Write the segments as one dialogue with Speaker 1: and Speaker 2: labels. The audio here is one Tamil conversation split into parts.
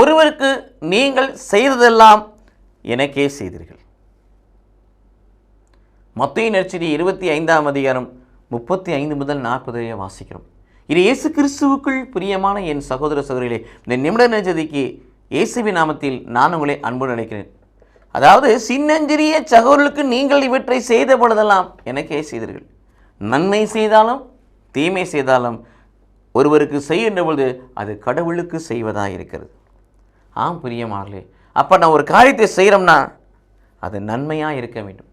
Speaker 1: ஒருவருக்கு நீங்கள் செய்ததெல்லாம் எனக்கே செய்தீர்கள். மத்திய நெற்செய்தி இருபத்தி ஐந்தாம் அதிகாரம் முப்பத்தி ஐந்து முதல் நாற்பது வரை வாசிக்கிறோம். இது இயேசு கிறிஸ்துவுக்குள் பிரியமான என் சகோதர சகோதரிகளே இந்த நிமிட நெஞ்சதிக்கு இயேசுவி நாமத்தில் நான் உங்களை அன்பு நினைக்கிறேன் அதாவது சின்னஞ்சிறிய சகோதரர்களுக்கு நீங்கள் இவற்றை செய்த பொழுதெல்லாம் எனக்கே செய்தீர்கள். நன்மை செய்தாலும் தீமை செய்தாலும் ஒருவருக்கு செய்கின்ற பொழுது அது கடவுளுக்கு செய்வதாக இருக்கிறது. ஆம் பிரியமானே அப்போ நான் ஒரு காரியத்தை செய்கிறோம்னா அது நன்மையாக இருக்க வேண்டும்.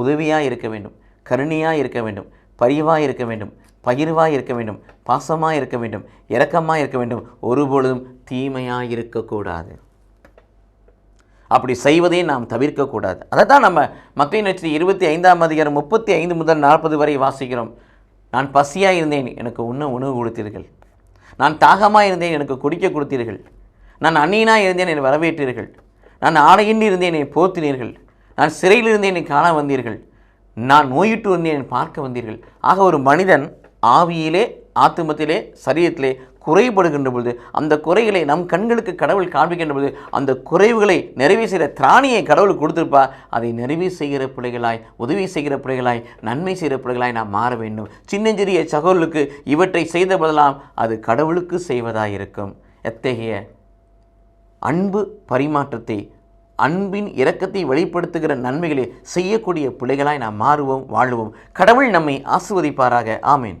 Speaker 1: உதவியாக இருக்க வேண்டும். கருணையாக இருக்க வேண்டும். பரிவாக இருக்க வேண்டும். பகிர்வாக இருக்க வேண்டும். பாசமாக இருக்க வேண்டும். இரக்கமாக இருக்க வேண்டும். ஒருபொழுதும் தீமையாக இருக்கக்கூடாது. அப்படி செய்வதை நாம் தவிர்க்கக்கூடாது. அதை தான் நம்ம மக்களின் நட்சத்திர இருபத்தி ஐந்தாம் அதிகாரம் முப்பத்தி ஐந்து முதல் நாற்பது வரை வாசிக்கிறோம். நான் பசியாக இருந்தேன் எனக்கு உண்ண உணவு கொடுத்தீர்கள். நான் தாகமாக இருந்தேன் எனக்கு குடிக்க கொடுத்தீர்கள். நான் அந்நியனாக இருந்தேன் என்னை வரவேற்றீர்கள். நான் ஆடையின் இருந்தேன் என்னை போர்த்தினீர்கள். நான் சிறையில் இருந்தேன் என்னை காண வந்தீர்கள். நான் நோயிட்டு வந்தேன் என்னை பார்க்க வந்தீர்கள். ஆக ஒரு மனிதன் ஆவியிலே ஆத்துமத்திலே சரீரத்திலே குறைபடுகின்ற பொழுது அந்த குறைகளை நம் கண்களுக்கு கடவுள் காண்பிக்கின்ற பொழுது அந்த குறைவுகளை நிறைவு செய்கிற திராணியை கடவுள் கொடுத்துருப்பா அதை நிறைவு செய்கிற பிள்ளைகளாய் உதவி செய்கிற பிள்ளைகளாய் நன்மை செய்கிற பிள்ளைகளாய் நாம் மாற வேண்டும். சின்னஞ்சிறிய சகோதரர்களுக்கு இவற்றை செய்த போதெல்லாம் அது கடவுளுக்கு செய்வதாக இருக்கும் எத்தகைய அன்பு பரிமாற்றத்தை அன்பின் இரக்கத்தை வெளிப்படுத்துகிற நன்மைகளை செய்யக்கூடிய பிள்ளைகளாய் நாம் மாறுவோம் வாழுவோம். கடவுள் நம்மை ஆசுவதிப்பாராக ஆமேன்.